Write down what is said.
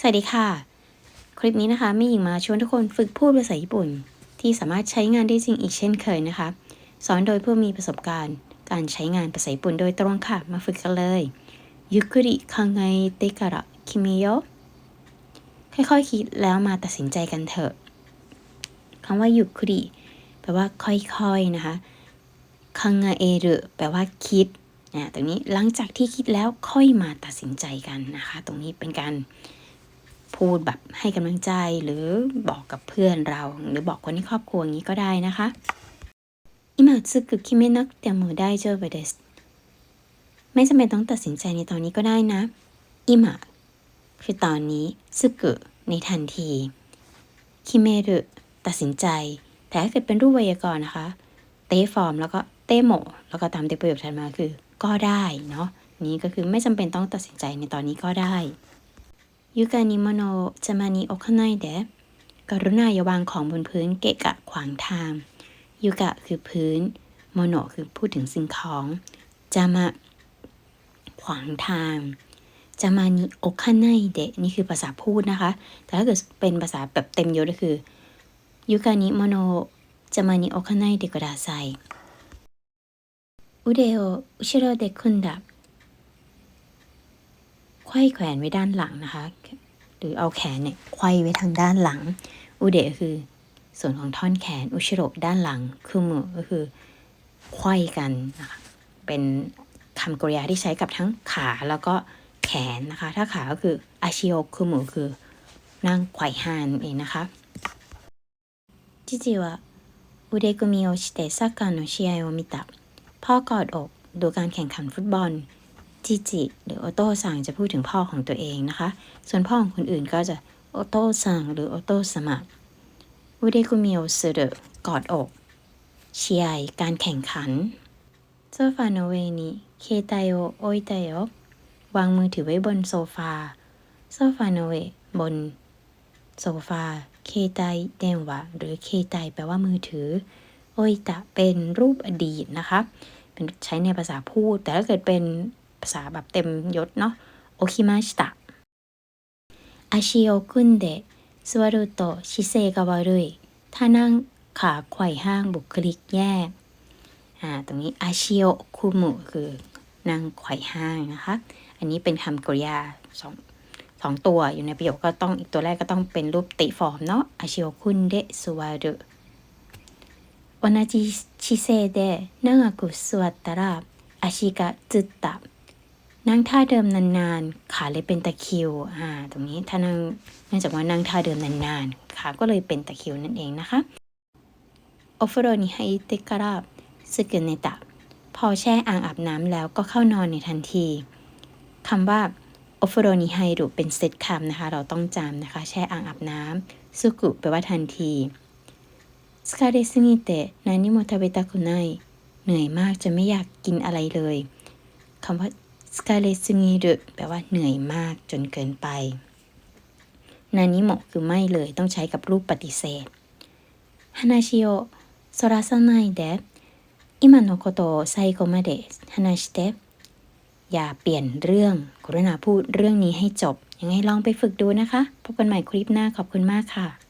สวัสดีค่ะ คลิปนี้นะคะมีหญิงมาชวนทุกคนฝึกพูดภาษาญี่ปุ่น ที่สามารถใช้งานได้จริงอีกเช่นเคยนะคะ สอนโดยผู้มีประสบการณ์ การใช้งานภาษาญี่ปุ่นโดยตรงค่ะ มาฝึกกันเลยยุคุริคังไงเตการะคิมิโยค่อยๆคิดแล้วมาตัดสินใจกันเถอะคำว่ายุคุริแปลว่าค่อยๆนะคะคังไงเอรุแปลว่าคิดนะตรงนี้หลังจากที่คิดแล้วค่อยมาตัดสินใจกันนะคะ ตรงนี้เป็นการ พูดแบบให้กำลังใจหรือบอกกับเพื่อนเรา หรือบอกคนในครอบครัวอย่างนี้ก็ได้นะคะ今すぐ決めなくても大丈夫ですไม่จำเป็นต้องตัดสินใจในตอนนี้ก็ได้นะอิมะคือตอนนี้ซึกุในทันทีคิเมรุตัดสินใจ แต่ถ้าเกิดเป็นรูปไวยากรณ์นะคะ เตฟอร์มแล้วก็เตโมแล้วก็ตามเตประโยคถัดมาคือ ก็ได้เนาะนี้ก็คือไม่จำเป็นต้องตัดสินใจในตอนนี้ก็ได้ ยูกานิโมโนจะมานิโอคานายเดะกรุณาอย่าวางของบนพื้นเกะกะขวางทางยูกะคือพื้นโมโนคือพูดถึงสิ่งของจะมาขวางทางจะมานิโอคานายเดะนี่คือภาษาพูดนะคะ แต่ถ้าเกิดเป็นภาษาแบบเต็มยศก็คือยูกานิโมโนจะมานิโอคานายเดะกดาไซอุเดโออุชิโรเดคุนดะไขว้แขวนไว้ด้านหลังนะคะ หรือเอาแขนเนี่ยไขว้ไว้ทางด้านหลัง อุเดะคือ ส่วนของท่อนแขน อุชิโรด้านหลัง คือมือก็คือไขว้กันนะคะ เป็นคำกริยาที่ใช้กับทั้งขาแล้วก็แขนนะคะ ถ้าขาก็คืออาชิโอคือมืคือนั่งไขว่หานเองนะคะจิจิวะอุเดกุมิโอชิเตะซักการโนชิไอโอมิตะพ่อกอดอกดูการแข่งขันฟุตบอล จิจิหรือโอโต้ซังจะพูดถึงพ่อของตัวเองนะคะ ส่วนพ่อของคนอื่นก็จะโอโต้ซังหรือโอโต้สมะอุเดกุมิโอสึเดกอดอกเชียร์การแข่งขันโซฟาโนเวนิเคไตโอโอยไตโอวางมือถือไว้บนโซฟาโซฟาโนเวบนโซฟา เคไตเดนวะหรือเคไตแปลว่ามือถือ โอยตะเป็นรูปอดีตนะคะ เป็นใช้ในภาษาพูด แต่ถ้าเกิดเป็น ภาษาแบบเต็มยศเนาะโอคิมาชิตะอาชิโอคุนเดะสวารุโตชิเซกาวารุยถ้านั่งขาไขว่ห้างบุคลิกแย่อ่าตรงนี้อาชิโอคุมุคือนั่งไขว่ห้างนะคะ อันนี้เป็นคำกริยาสองสองตัวอยู่ในประโยคก็ต้องอีกตัวแรกก็ต้องเป็นรูปติฟอร์มเนาะอาชิโอคุนเดะสวารุ同じ姿勢で長く座ったら足がつった นั่งท่าเดิมนานๆ ขาเลยเป็นตะคิว อ่า ตรงนี้ถ้านั่งเนื่องจากว่านั่งท่าเดิมนานๆ ขาก็เลยเป็นตะคิวนั่นเองนะคะโอฟโรนิไฮเตการาสึกเนตะ พอแช่อ่างอาบน้ำแล้วก็เข้านอนในทันทีคำว่าโอฟโรนิไฮรุเป็นเซตคำนะคะ เราต้องจำนะคะ แช่อ่างอาบน้ำสุกุแปลว่าทันทีสคาเดซึงิเตะนานิโมทาเบตาคุไนเหนื่อยมากจะไม่อยากกินอะไรเลยคำว่า สกาเลซึงิรุแปลว่าเหนื่อยมากจนเกินไป นานิโมคือไม่เลยต้องใช้กับรูปปฏิเสธฮานาชิโอโซราซานายเดะอิมาโนโกโตไซโกมเดะฮานาชิเตะอย่าเปลี่ยนเรื่องกรุณาพูดเรื่องนี้ให้จบ ยังไงลองไปฝึกดูนะคะ พบกันใหม่คลิปหน้าขอบคุณมากค่ะ